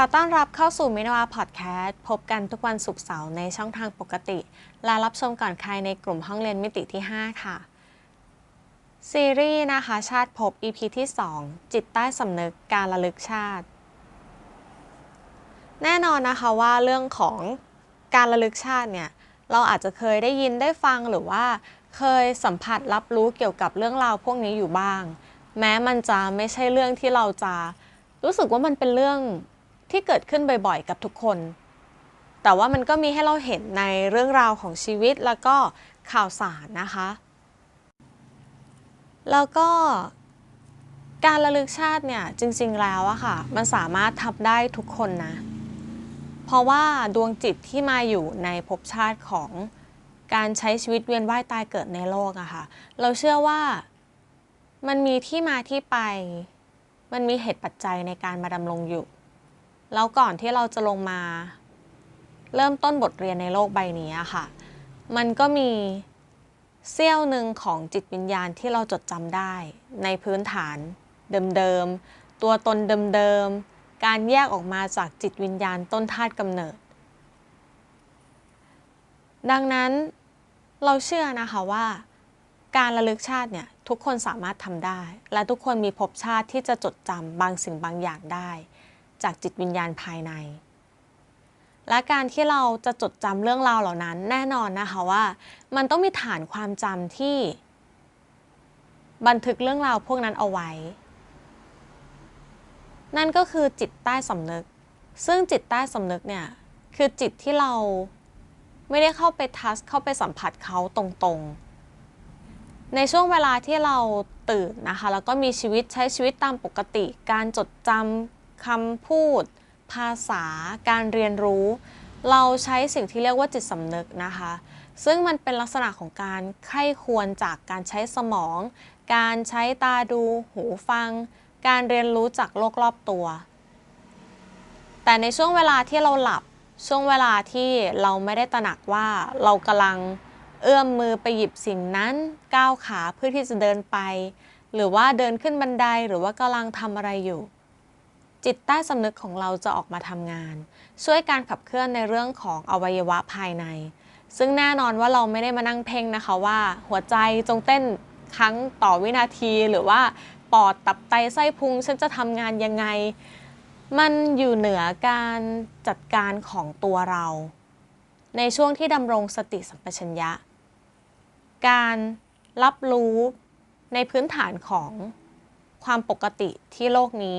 ขอต้อนรับเข้าสู่มินวาพอดแคสต์พบกันทุกวันศุกร์เสาร์ในช่องทางปกติ และรับชมก่อนใครในกลุ่มห้องเรียนมิติที่ 5 ค่ะ ซีรีส์นะคะ ชาติพบ EP ที่ 2 จิตใต้สำนึกการระลึกชาติ แน่นอนนะคะว่าเรื่องของการระลึกชาติเนี่ย เราอาจจะเคยได้ยินได้ฟังหรือว่า เคยสัมผัสรับรู้เกี่ยวกับเรื่องราวพวกนี้อยู่บ้าง แม้มันจะไม่ใช่เรื่องที่เราจะรู้สึกว่ามันเป็นเรื่อง ที่เกิดขึ้นบ่อยๆ กับทุกคน แต่ว่ามันก็มีให้เราเห็นในเรื่องราวของชีวิตแล้วก็ข่าวสารนะคะ แล้วก็การระลึกชาติเนี่ยจริงๆแล้วอะค่ะ มันสามารถทำได้ทุกคนนะ เพราะว่าดวงจิตที่มาอยู่ในภพชาติของการใช้ชีวิตเวียนว่ายตายเกิดในโลกอะค่ะ เราเชื่อว่ามันมีที่มาที่ไป มันมีเหตุปัจจัยในการมาดำรงอยู่ แล้วก่อนที่เราจะลงมา เริ่มต้นบทเรียนในโลกใบนี้ค่ะ มันก็มีเสี้ยวหนึ่งของจิตวิญญาณที่เราจดจำได้ ในพื้นฐานเดิมๆ ตัวตนเดิมๆ การแยกออกมาจากจิตวิญญาณต้นธาตุกำเนิด ดังนั้นเราเชื่อนะคะว่า การระลึกชาติเนี่ยทุกคนสามารถทำได้ และทุกคนมีภพชาติที่จะจดจำบางสิ่งบางอย่างได้ จากจิตวิญญาณภายใน และการที่เราจะจดจำเรื่องราวเหล่านั้นแน่นอนนะคะว่า มันต้องมีฐานความจำที่ บันทึกเรื่องราวพวกนั้นเอาไว้ นั่นก็คือจิตใต้สำนึก ซึ่งจิตใต้สำนึกเนี่ยคือจิตที่เราไม่ได้เข้าไปทัชเข้าไปสัมผัสเขาตรงๆ ในช่วงเวลาที่เราตื่นนะคะ แล้วก็มีชีวิตใช้ชีวิตตามปกติ การจดจำ คำพูด ภาษา การเรียนรู้ เราใช้สิ่งที่เรียกว่าจิตสำนึกนะคะ ซึ่งมันเป็นลักษณะของการใคร่ควรจากการใช้สมอง การใช้ตาดู หูฟัง การเรียนรู้จากโลกรอบตัว แต่ในช่วงเวลาที่เราหลับช่วงเวลาที่เราไม่ได้ตระหนักว่าเรากำลังเอื้อมมือไปหยิบสิ่งนั้นก้าวขาเพื่อที่จะเดินไป หรือว่าเดินขึ้นบันไดหรือว่ากำลังทำอะไรอยู่ จิตใต้สำนึกของเราจะออกมาทำงาน ช่วยการขับเคลื่อนในเรื่องของอวัยวะภายใน ซึ่งแน่นอนว่าเราไม่ได้มานั่งเพ่งนะคะว่า หัวใจจงเต้นครั้งต่อวินาทีหรือว่าปอดตับไตไส้พุงฉันจะทำงานยังไง มันอยู่เหนือการจัดการของตัวเรา ในช่วงที่ดำรงสติสัมปชัญญะ การรับรู้ในพื้นฐานของความปกติที่โลกนี้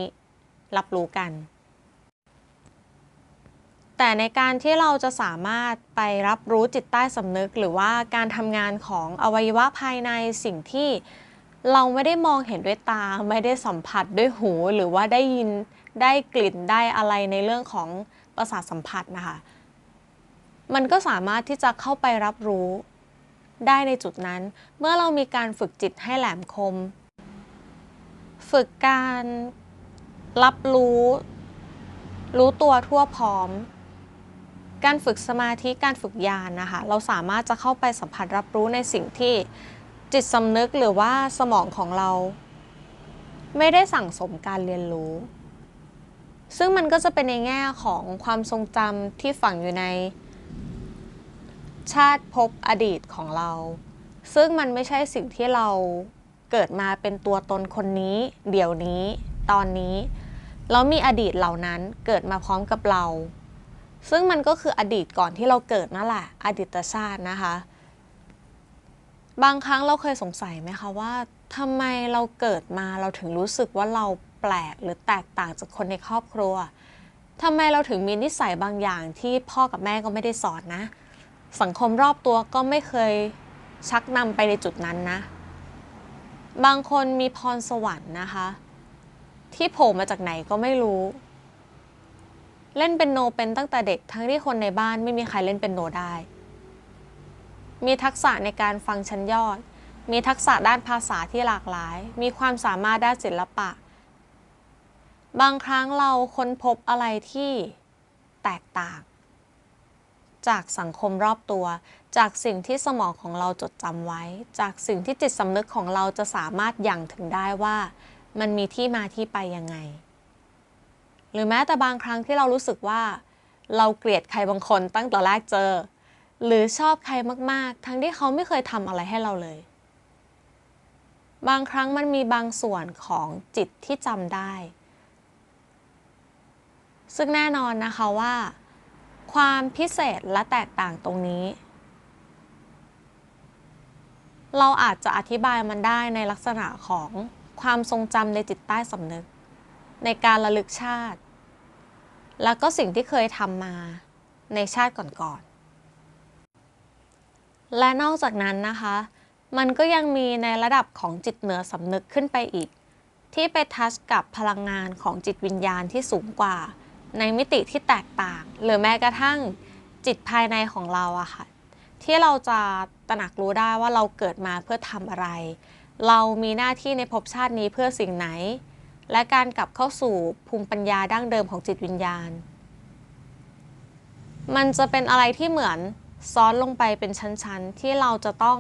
รับรู้กัน แต่ในการที่เราจะสามารถไปรับรู้จิตใต้สำนึก หรือว่าการทำงานของอวัยวะภายในสิ่งที่เราไม่ได้มองเห็นด้วยตา ไม่ได้สัมผัสด้วยหู หรือว่าได้ยินได้กลิ่นได้อะไรในเรื่องของประสาทสัมผัสนะคะ มันก็สามารถที่จะเข้าไปรับรู้ได้ในจุดนั้น เมื่อเรามีการฝึกจิตให้แหลมคม ฝึกการ รับรู้ รู้ตัวทั่วพร้อม การฝึกสมาธิการฝึกญาณนะคะ เราสามารถจะเข้าไปสัมผัสรับรู้ในสิ่งที่จิตสำนึกหรือว่าสมองของเรา ไม่ได้สั่งสมการเรียนรู้ ซึ่งมันก็จะเป็นในแง่ของความทรงจำที่ฝังอยู่ใน ชาติภพอดีตของเรา ซึ่งมันไม่ใช่สิ่งที่เราเกิดมาเป็นตัวตนคนนี้ เดี๋ยวนี้ ตอนนี้ แล้วมีอดีตเหล่านั้นเกิดมาพร้อมกับเรา ซึ่งมันก็คืออดีตก่อนที่เราเกิดนั่นแหละ อดีตชาตินะคะ บางครั้งเราเคยสงสัยไหมคะว่าทำไมเราเกิดมาเราถึงรู้สึกว่าเราแปลกหรือแตกต่างจากคนในครอบครัวทำไมเราถึงมีนิสัยบางอย่างที่พ่อกับแม่ก็ไม่ได้สอนนะ สังคมรอบตัวก็ไม่เคยชักนำไปในจุดนั้นนะ บางคนมีพรสวรรค์นะคะ ที่โผล่มาจากไหนก็ไม่รู้ เล่นเป็นโนเป็นตั้งแต่เด็กทั้งที่คนในบ้านไม่มีใครเล่นเป็นโนได้ มีทักษะในการฟังชั้นยอด มีทักษะด้านภาษาที่หลากหลาย มีความสามารถด้านศิลปะ บางครั้งเราค้นพบอะไรที่แตกต่าง จากสังคมรอบตัว จากสิ่งที่สมองของเราจดจำไว้ จากสิ่งที่จิตสำนึกของเราจะสามารถยังถึงได้ว่า มันมีที่มาที่ไปยังไง หรือแม้แต่บางครั้งที่เรารู้สึกว่า เราเกลียดใครบางคนตั้งแต่แรกเจอ หรือชอบใครมาก ๆ ทั้งที่เขาไม่เคยทำอะไรให้เราเลย บางครั้งมันมีบางส่วนของจิตที่จำได้ ซึ่งแน่นอนนะคะว่า ความพิเศษและแตกต่างตรงนี้เราอาจจะอธิบายมันได้ในลักษณะของ ความทรงจำในจิตใต้สำนึก ในการระลึกชาติ แล้วก็สิ่งที่เคยทำมาในชาติก่อนๆ และนอกจากนั้นนะคะ มันก็ยังมีในระดับของจิตเหนือสำนึกขึ้นไปอีก ที่ไปทัชกับพลังงานของจิตวิญญาณที่สูงกว่า ในมิติที่แตกต่าง หรือแม้กระทั่งจิตภายในของเราอะค่ะ ที่เราจะตระหนักรู้ได้ว่าเราเกิดมาเพื่อทำอะไร เรามีหน้าที่ในภพชาตินี้เพื่อสิ่งไหน และการกลับเข้าสู่ภูมิปัญญาดั้งเดิมของจิตวิญญาณ มันจะเป็นอะไรที่เหมือนซ้อนลงไปเป็นชั้นๆ ที่เราจะต้อง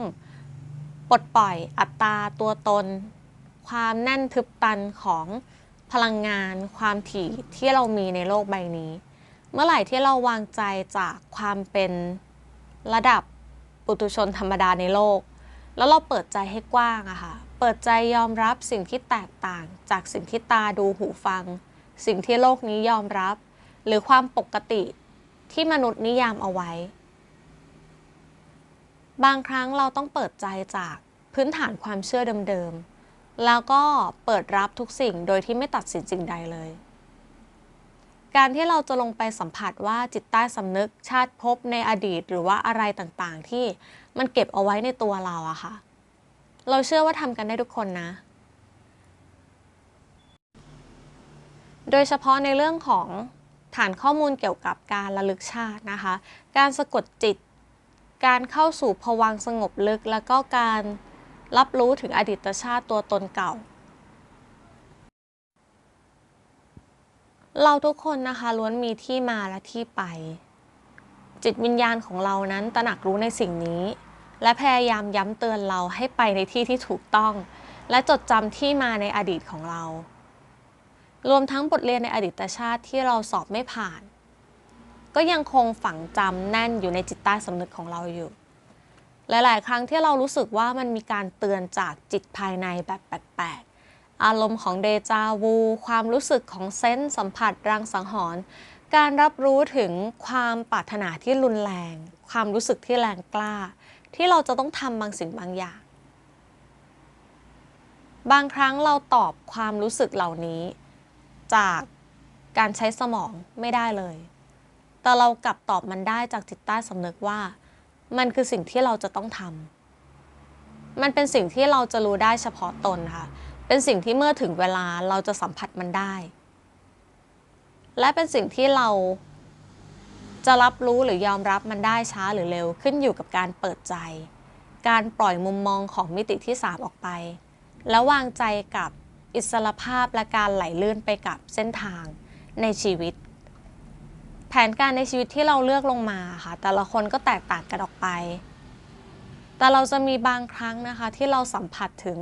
ปลดปล่อยอัตราตัวตน ความแน่นทึบตันของพลังงาน ความถี่ที่เรามีในโลกใบนี้ เมื่อไหร่ที่เราวางใจจากความเป็นระดับปุถุชนธรรมดาในโลก แล้วเราเปิดใจให้กว้างอะค่ะ เปิดใจยอมรับสิ่งที่แตกต่าง จากสิ่งที่ตาดูหูฟัง สิ่งที่โลกนี้ยอมรับ หรือความปกติที่มนุษย์นิยามเอาไว้ บางครั้งเราต้องเปิดใจจากพื้นฐานความเชื่อเดิมๆ แล้วก็เปิดรับทุกสิ่งโดยที่ไม่ตัดสินสิ่งใดเลย การที่เราจะลงไปสัมผัสว่าจิตใต้สำนึกชาติภพในอดีตหรือว่าอะไรต่างๆ ที่มันเก็บเอาไว้ในตัวเราอะค่ะ เราเชื่อว่าทำกันได้ทุกคนนะ โดยเฉพาะในเรื่องของฐานข้อมูลเกี่ยวกับการระลึกชาตินะคะ การสะกดจิต การเข้าสู่ภวังสงบลึก แล้วก็การรับรู้ถึงอดีตชาติตัวตนเก่า เราทุกคนนะคะล้วนมีที่มาและที่ไป จิตวิญญาณของเรานั้นตระหนักรู้ในสิ่งนี้ และพยายามย้ำเตือนเราให้ไปในที่ที่ถูกต้อง และจดจำที่มาในอดีตของเรา รวมทั้งบทเรียนในอดีตชาติที่เราสอบไม่ผ่าน ก็ยังคงฝังจำแน่นอยู่ในจิตใต้สำนึกของเราอยู่ หลาย ๆ ครั้งที่เรารู้สึกว่ามันมีการเตือนจากจิตภายในแบบแปลกๆ อารมณ์ของเดจาวู ความรู้สึกของเซนส์สัมผัสรังสังหรณ์การรับรู้ถึงความปรารถนาที่รุนแรง ความรู้สึกที่แรงกล้า ที่เราจะต้องทำบางสิ่งบางอย่าง บางครั้งเราตอบความรู้สึกเหล่านี้ จากการใช้สมองไม่ได้เลย แต่เรากลับตอบมันได้จากจิตใต้สำนึกว่า มันคือสิ่งที่เราจะต้องทำมันเป็นสิ่งที่เราจะรู้ได้เฉพาะตนค่ะ เป็นสิ่งที่เมื่อถึงเวลาเราจะสัมผัสมันได้ และเป็นสิ่งที่เราจะรับรู้หรือยอมรับมันได้ช้าหรือเร็วขึ้นอยู่กับการเปิดใจ การปล่อยมุมมองของมิติที่ 3 ออกไป แล้ววางใจกับอิสรภาพและการไหลลื่นไปกับเส้นทางในชีวิต แผนการในชีวิตที่เราเลือกลงมาค่ะ แต่ละคนก็แตกต่างกันออกไป แต่เราจะมีบางครั้งนะคะที่เราสัมผัสถึง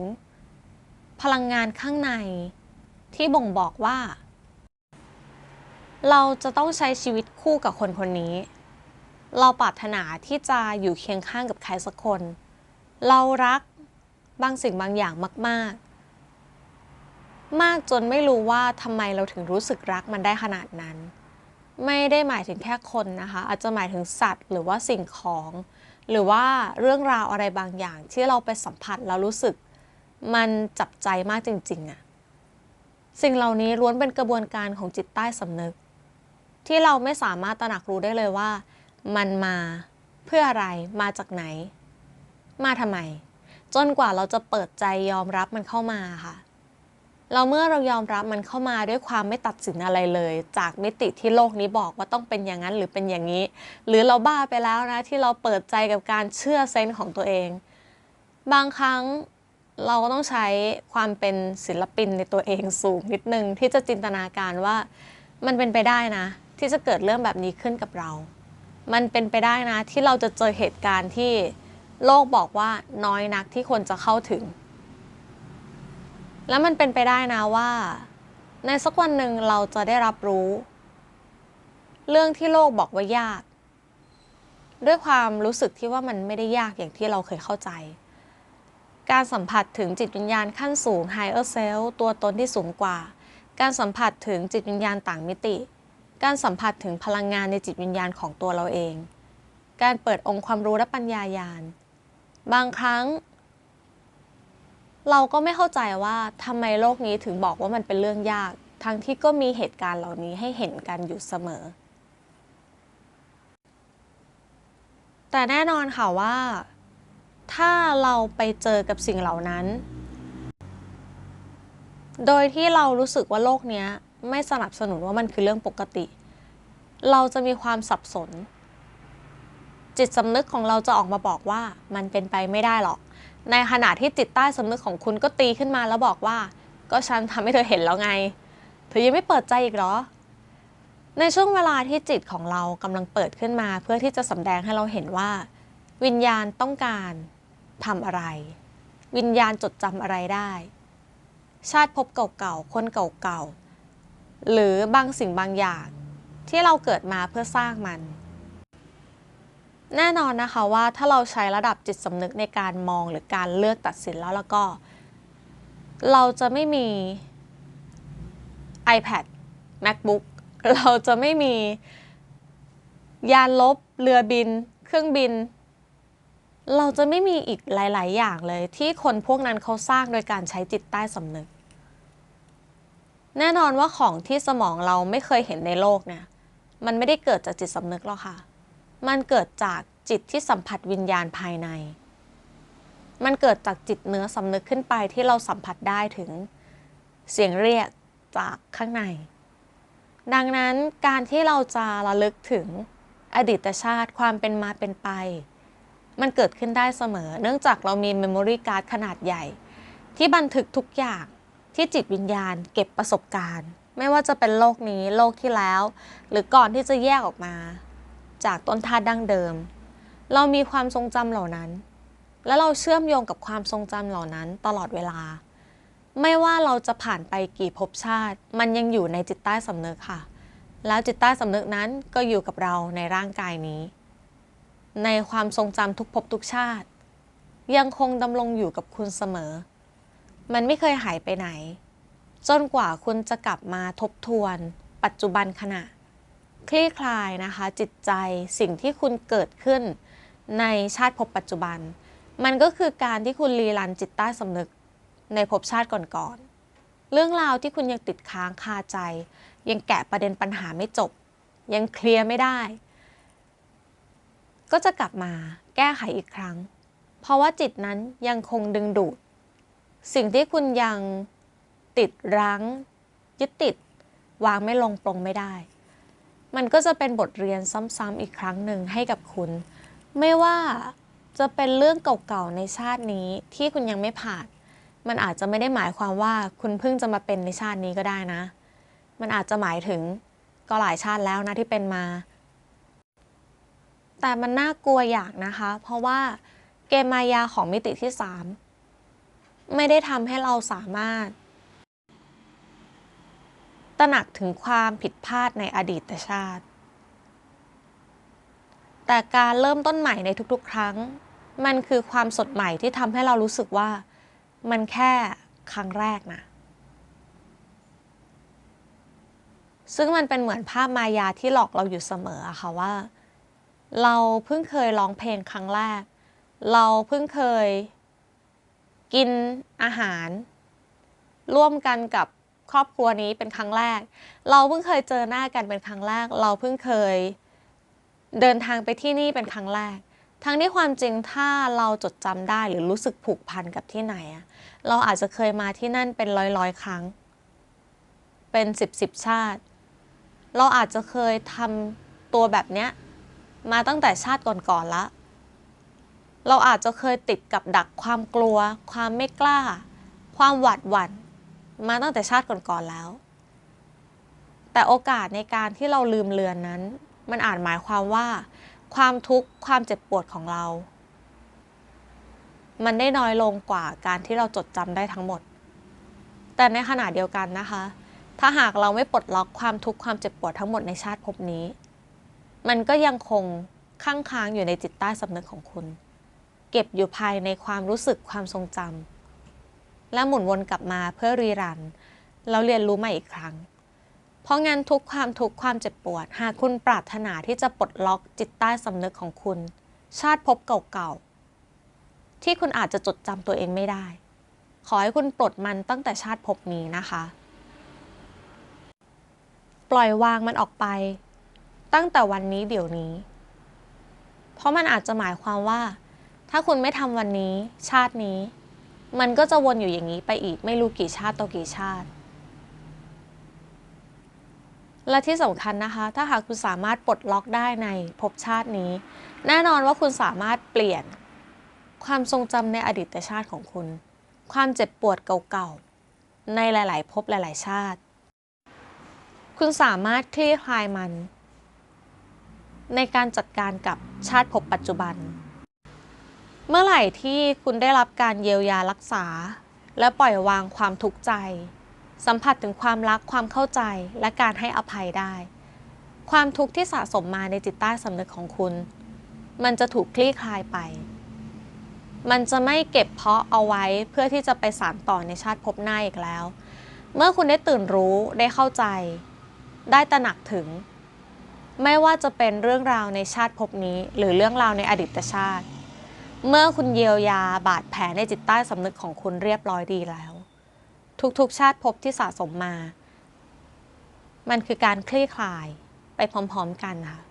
พลังงานข้างใน ที่บ่งบอกว่า เราจะต้องใช้ชีวิตคู่กับคนคนนี้ เราปรารถนาที่จะอยู่เคียงข้างกับใครสักคน เรารักบางสิ่งบางอย่างมาก ๆ มากจนไม่รู้ว่าทำไมเราถึงรู้สึกรักมันได้ขนาดนั้น ไม่ได้หมายถึงแค่คนนะคะ อาจจะหมายถึงสัตว์ หรือว่าสิ่งของ หรือว่าเรื่องราวอะไรบางอย่างที่เราไปสัมผัสแล้วรู้สึก มันจับใจมากจริงๆอะสิ่งเหล่านี้ล้วนเป็นกระบวนการของจิตใต้สำนึก ที่เราไม่สามารถตระหนักรู้ได้เลยว่า มันมาเพื่ออะไรมาจากไหน มาทำไม จนกว่าเราจะเปิดใจยอมรับมันเข้ามาค่ะ เราเมื่อเรายอมรับมันเข้ามาด้วยความไม่ตัดสินอะไรเลย จากมิติที่โลกนี้บอกว่าต้องเป็นอย่างนั้นหรือเป็นอย่างนี้ หรือเราบ้าไปแล้วนะที่เราเปิดใจกับการเชื่อเซนส์ของตัวเอง บางครั้ง เราก็ต้องใช้ความเป็นศิลปินในตัวเองสูงนิดนึง ที่จะจินตนาการว่ามันเป็นไปได้นะ ที่จะเกิดเรื่องแบบนี้ขึ้นกับเรา มันเป็นไปได้นะ ที่เราจะเจอเหตุการณ์ที่โลกบอกว่าน้อยนักที่คนจะเข้าถึง แล้วมันเป็นไปได้นะว่า ในสักวันหนึ่งเราจะได้รับรู้ เรื่องที่โลกบอกว่ายาก ด้วยความรู้สึกที่ว่ามันไม่ได้ยากอย่างที่เราเคยเข้าใจ การสัมผัสถึงจิตวิญญาณขั้นสูง higher self ตัวตนที่สูงกว่า การสัมผัสถึงจิตวิญญาณต่างมิติ การสัมผัสถึงพลังงานในจิตวิญญาณของตัวเราเอง การเปิดองค์ความรู้และปัญญายาณ บางครั้ง เราก็ไม่เข้าใจว่าทำไมโลกนี้ถึงบอกว่ามันเป็นเรื่องยาก ทั้งที่ก็มีเหตุการณ์เหล่านี้ให้เห็นกันอยู่เสมอ แต่แน่นอนค่ะว่า ถ้าเราไปเจอกับสิ่งเหล่านั้น โดยที่เรารู้สึกว่าโลกนี้ไม่สนับสนุนว่ามันคือเรื่องปกติ เราจะมีความสับสน จิตสำนึกของเราจะออกมาบอกว่ามันเป็นไปไม่ได้หรอก ในขณะที่จิตใต้สำนึกของคุณก็ตีขึ้นมาแล้วบอกว่า ก็ฉันทำให้เธอเห็นแล้วไง เธอยังไม่เปิดใจอีกเหรอ ในช่วงเวลาที่จิตของเรากำลังเปิดขึ้นมา เพื่อที่จะสำแดงให้เราเห็นว่าวิญญาณต้องการ ทำอะไร วิญญาณจดจำอะไรได้ ชาติภพเก่าๆ คนเก่าๆ หรือบางสิ่งบางอย่าง ที่เราเกิดมาเพื่อสร้างมัน แน่นอนนะคะว่าถ้าเราใช้ระดับจิตสำนึกในการมองหรือการเลือกตัดสินแล้วแล้วก็ เราจะไม่มี iPad MacBook เราจะไม่มี ยานลบ เรือบิน เครื่องบิน เราจะไม่มีอีกหลาย ๆ อย่างเลย ที่คนพวกนั้นเขาสร้างโดยการใช้จิตใต้สำนึก แน่นอนว่าของที่สมองเราไม่เคยเห็นในโลกเนี่ย มันไม่ได้เกิดจากจิตสำนึกหรอกค่ะ มันเกิดจากจิตที่สัมผัสวิญญาณภายใน มันเกิดจากจิตเนื้อสำนึกขึ้นไปที่เราสัมผัสได้ถึงเสียงเรียกจากข้างใน ดังนั้นการที่เราจะระลึกถึงอดีตชาติความเป็นมาเป็นไป มันเกิดขึ้นได้เสมอ เนื่องจากเรามีเมมโมรี่การ์ดขนาดใหญ่ ที่บันทึกทุกอย่างที่จิตวิญญาณเก็บประสบการณ์ ไม่ว่าจะเป็นโลกนี้โลกที่แล้ว หรือก่อนที่จะแยกออกมา จากต้นธาตุดั้งเดิม เรามีความทรงจำเหล่านั้น และเราเชื่อมโยงกับความทรงจำเหล่านั้นตลอดเวลา ไม่ว่าเราจะผ่านไปกี่ภพชาติ มันยังอยู่ในจิตใต้สำนึกค่ะ แล้วจิตใต้สำนึกนั้นก็อยู่กับเราในร่างกายนี้ ในความทรงจำทุกภพทุกชาติ ยังคงดำรงอยู่กับคุณเสมอ มันไม่เคยหายไปไหน จนกว่าคุณจะกลับมาทบทวน ปัจจุบันขณะ คลี่คลายนะคะ จิตใจสิ่งที่คุณเกิดขึ้น ในชาติภพปัจจุบัน มันก็คือการที่คุณรีรันจิตใต้สำนึก ในภพชาติก่อนๆเรื่องราวที่คุณยังติดค้างคาใจ ยังแกะประเด็นปัญหาไม่จบ ยังเคลียร์ไม่ได้ ก็จะกลับมาแก้ไขอีกครั้ง เพราะว่าจิตนั้นยังคงดึงดูด สิ่งที่คุณยังติดรั้ง ยึดติด วางไม่ลงปลงไม่ได้ มันก็จะเป็นบทเรียนซ้ำๆอีกครั้งหนึ่งให้กับคุณ ไม่ว่าจะเป็นเรื่องเก่าๆในชาตินี้ที่คุณยังไม่ผ่าน มันอาจจะไม่ได้หมายความว่าคุณเพิ่งจะมาเป็นในชาตินี้ก็ได้นะ มันอาจจะหมายถึงก็หลายชาติแล้วนะที่เป็นมา แต่มันน่ากลัวอย่างนะคะ เพราะว่าเกมมายาของมิติที่ 3 ไม่ได้ทำให้เราสามารถ ตระหนักถึงความผิดพลาดในอดีตชาติ แต่การเริ่มต้นใหม่ในทุกๆ ครั้ง มันคือความสดใหม่ที่ทำให้เรารู้สึกว่ามันแค่ครั้งแรกนะซึ่งมันเป็นเหมือนภาพมายาที่หลอกเราอยู่เสมอะค่ะว่า เราเพิ่งเคยร้องเพลงครั้งแรก เราเพิ่งเคยกินอาหาร ร่วมกันกับครอบครัวนี้เป็นครั้งแรก เราเพิ่งเคยเจอหน้ากันเป็นครั้งแรก เราเพิ่งเคยเดินทางไปที่นี่เป็นครั้งแรก ทั้งที่ความจริงถ้าเราจดจำได้หรือรู้สึกผูกพันกับที่ไหนอะเราอาจจะเคยมาที่นั่นเป็นร้อยร้อยๆครั้ง เป็นสิบสิบชาติ เราอาจจะเคยทำตัวแบบเนี้ย มาตั้งแต่ชาติก่อนๆละ เราอาจจะเคยติดกับดักความกลัว ความไม่กล้า ความหวาดหวั่นมาตั้งแต่ชาติก่อนๆแล้ว แต่โอกาสในการที่เราลืมเลือนนั้น มันอาจหมายความว่า ความทุกข์ความเจ็บปวดของเรา มันได้น้อยลงกว่าการที่เราจดจำได้ทั้งหมด แต่ในขณะเดียวกันนะคะ ถ้าหากเราไม่ปลดล็อกความทุกข์ความเจ็บปวดทั้งหมดในชาติภพนี้ มันก็ยังคงค้างค้างอยู่ในจิตใต้สำนึกของคุณ เก็บอยู่ภายในความรู้สึกความทรงจำและหมุนวนกลับมาเพื่อรีรัน แล้วเรียนรู้ใหม่อีกครั้ง เพราะงั้นทุกความทุกความเจ็บปวด หากคุณปรารถนาที่จะปลดล็อกจิตใต้สำนึกของคุณ ชาติภพเก่าๆ ที่คุณอาจจะจดจำตัวเองไม่ได้ ขอให้คุณปลดมันตั้งแต่ชาติภพนี้นะคะ ปล่อยวางมันออกไป ตั้งแต่วันนี้เดี๋ยวนี้ เพราะมันอาจจะหมายความว่า ถ้าคุณไม่ทำวันนี้ ชาตินี้ มันก็จะวนอยู่อย่างนี้ไปอีกไม่รู้กี่ชาติต่อกี่ชาติ และที่สำคัญนะคะ ถ้าหากคุณสามารถปลดล็อกได้ในภพชาตินี้ แน่นอนว่าคุณสามารถเปลี่ยน ความทรงจำในอดีตชาติของคุณ ความเจ็บปวดเก่าๆในหลาย ๆภพหลาย ๆ ชาติ คุณสามารถคลี่คลายมัน ในการจัดการกับชาติภพปัจจุบัน เมื่อไหร่ที่คุณได้รับการเยียวยารักษา และปล่อยวางความทุกข์ใจ สัมผัสถึงความรักความเข้าใจและการให้อภัยได้ ความทุกข์ที่สะสมมาในจิตใต้สำนึกของคุณ มันจะถูกคลี่คลายไป มันจะไม่เก็บเพาะเอาไว้เพื่อที่จะไปสานต่อในชาติภพหน้าอีกแล้ว เมื่อคุณได้ตื่นรู้ได้เข้าใจ ได้ตระหนักถึง ไม่ว่าจะเป็นเรื่องราวในชาติภพนี้ หรือเรื่องราวในอดีตชาติ เมื่อคุณเยียวยาบาดแผลในจิตใต้สำนึกของคุณเรียบร้อยดีแล้ว ทุกๆ ชาติภพที่สะสมมา มันคือการคลี่คลายไปพร้อมๆกันค่ะ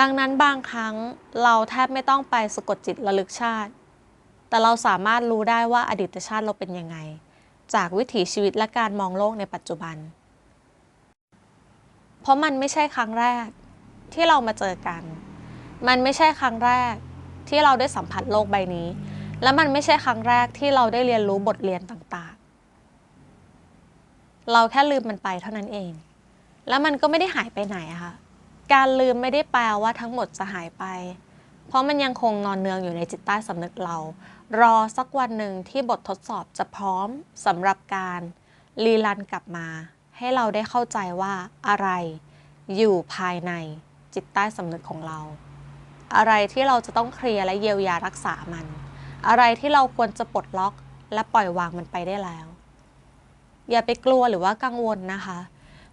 ดังนั้นบางครั้งเราแทบไม่ต้องไปสะกดจิตระลึกชาติ แต่เราสามารถรู้ได้ว่าอดีตชาติเราเป็นยังไง จากวิถีชีวิตและการมองโลกในปัจจุบัน เพราะมันไม่ใช่ครั้งแรกที่เรามาเจอกัน มันไม่ใช่ครั้งแรกที่เราได้สัมผัสโลกใบนี้ และมันไม่ใช่ครั้งแรกที่เราได้เรียนรู้บทเรียนต่างๆ เราแค่ลืมมันไปเท่านั้นเอง แล้วมันก็ไม่ได้หายไปไหนค่ะ การลืมไม่ได้แปลว่าทั้งหมดจะหายไป เพราะมันยังคงนอนเนืองอยู่ในจิตใต้สำนึกเรา รอสักวันหนึ่งที่บททดสอบจะพร้อมสำหรับการรีรันกลับมา ให้เราได้เข้าใจว่าอะไรอยู่ภายในจิตใต้สำนึกของเรา อะไรที่เราจะต้องเคลียร์และเยียวยารักษามัน อะไรที่เราควรจะปลดล็อกและปล่อยวางมันไปได้แล้ว อย่าไปกลัวหรือว่ากังวลนะคะ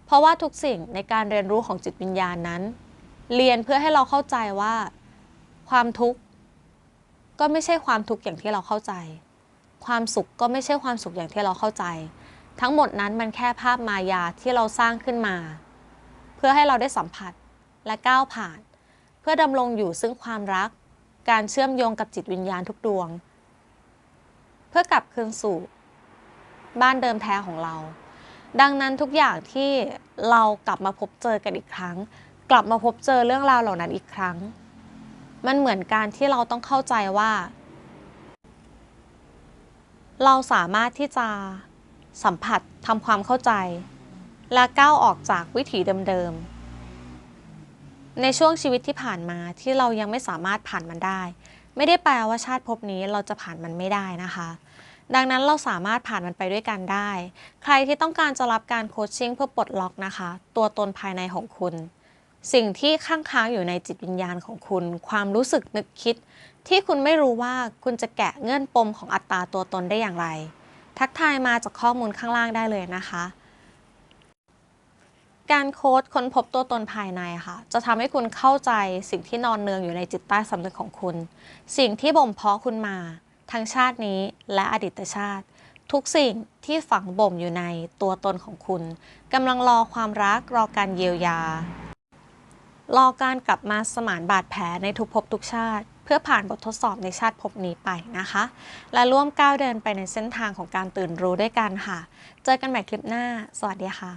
เพราะว่าทุกสิ่งในการเรียนรู้ของจิตวิญญาณนั้น เรียนเพื่อให้เราเข้าใจว่า ความทุกข์ ก็ไม่ใช่ความทุกข์อย่างที่เราเข้าใจ ความสุขก็ไม่ใช่ความสุขอย่างที่เราเข้าใจ ทั้งหมดนั้นมันแค่ภาพมายาที่เราสร้างขึ้นมา เพื่อให้เราได้สัมผัสและก้าวผ่าน เพื่อดำรงอยู่ซึ่งความรัก การเชื่อมโยงกับจิตวิญญาณทุกดวง เพื่อกลับคืนสู่ บ้านเดิมแท้ของเรา ดังนั้นทุกอย่างที่เรากลับมาพบเจอกันอีกครั้ง กลับมาพบเจอเรื่องราวเหล่านั้นอีกครั้ง มันเหมือนการที่เราต้องเข้าใจว่า เราสามารถที่จะ สัมผัสทำความเข้าใจ และก้าวออกจากวิถีเดิมๆ ในช่วงชีวิตที่ผ่านมาที่เรายังไม่สามารถผ่านมันได้ ไม่ได้แปลว่าชาติภพนี้เราจะผ่านมันไม่ได้นะคะ ดังนั้นเราสามารถผ่านมันไปด้วยกันได้ ใครที่ต้องการจะรับการโคชชิ่งเพื่อปลดล็อกนะคะ ตัวตนภายในของคุณ สิ่งที่ข้างค้างอยู่ในจิตวิญญาณของคุณ ความรู้สึกนึกคิด ที่คุณไม่รู้ว่าคุณจะแกะเงื่อนปมของอัตราตัวตนได้อย่างไร ทักทายมาจากข้อมูลข้างล่างได้เลยนะคะ การโค้ดค้นพบตัวตนภายในค่ะ จะทำให้คุณเข้าใจสิ่งที่นอนเนืองอยู่ในจิตใต้สำนึกของคุณ สิ่งที่บ่มเพาะคุณมา ทั้งชาตินี้และอดีตชาติ ทุกสิ่งที่ฝังบ่มอยู่ในตัวตนของคุณกำลังรอความรักรอการเยียวยา รอการกลับมาสมานบาดแผลในทุกภพทุกชาติ เพื่อผ่านบททดสอบในชาติภพนี้ไปนะคะ และร่วมก้าวเดินไปในเส้นทางของการตื่นรู้ด้วยกันค่ะ เจอกันใหม่คลิปหน้า สวัสดีค่ะ